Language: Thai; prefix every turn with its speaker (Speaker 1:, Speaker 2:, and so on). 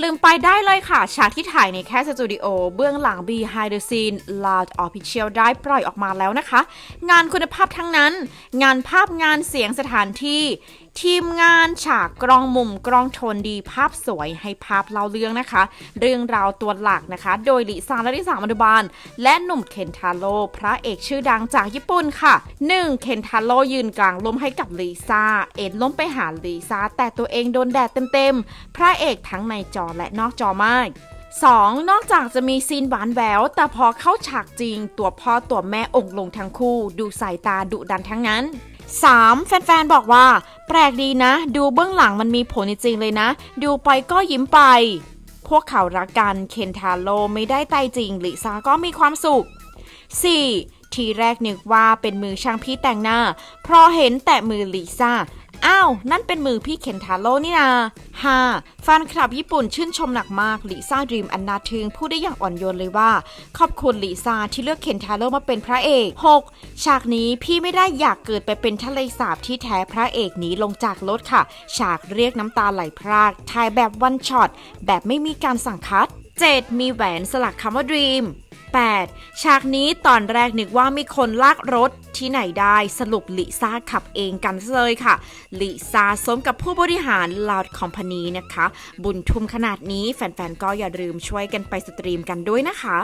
Speaker 1: ลืมไปได้เลยค่ะ ฉากที่ถ่ายในแค่สตูดิโอ เบื้องหลัง Behind the Scene Loud Official ได้ปล่อยออกมาแล้วนะคะ งานคุณภาพทั้งนั้น งานภาพงานเสียงสถานที่ทีมงานฉากกล้องมุมกล้องโทนดีภาพสวยให้ภาพเล่าเรื่องนะคะ เรื่องราวตัวหลักนะคะ โดยลิซาและลิซามันุบาล และหนุ่มเคนทาโร่พระเอกชื่อดังจากญี่ปุ่นค่ะ 1. เคนทาโร่ยืนกลางลมให้กับลิซาเอ็นล้มไปหาลิซาแต่ตัวเองโดนแดดเต็มๆ พระเอกทั้งในจอและนอกจอมาก 2. นอกจากจะมีซีนหวานแหวว แต่พอเข้าฉากจริง ตัวพ่อตัวแม่องค์ลงทั้งคู่ ดูสายตาดุดันทั้งนั้น 3. แฟนๆ บอกว่า ปลกดีนะ ดูเบื้องหลังมันมีผลจริงเลยนะ ดูไปก็ยิ้มไป พวกเขารักกันเคนทาโลไม่ได้ไตจริงลิซาก็มีความสุข 4. ทีแรกนึกว่าเป็นมือช่างพี่แต่งหน้า เพราะเห็นแต่มือลิซ่า อ้าว นั่นเป็นมือพี่เคนทาโร่นี่นา 5. แฟนคลับญี่ปุ่นชื่นชมหนักมากลิซ่าดรีมอันนาทึงพูดได้อย่างอ่อนโยนเลยว่า ขอบคุณลิซ่าที่เลือกเคนทาโร่มาเป็นพระเอก 6. ฉากนี้พี่ไม่ได้อยากเกิดไปเป็นทะเลสาบที่แท้พระเอกหนีลงจากรถค่ะ ฉากเรียกน้ำตาไหลพรากถ่ายแบบวันช็อตแบบไม่มีการสั่งคัด 7. มีแหวนสลักคำว่า Dream 8. ฉากนี้ตอนแรกนึกว่ามีคนลากรถที่ไหนได้สรุปลิซ่าขับเองกันเลยค่ะ ลิซ่าสมกับผู้บริหาร Loud Company นะคะ บุญทุ่มขนาดนี้แฟนๆ ก็อย่าลืมช่วยกันไปสตรีมกันด้วยนะคะ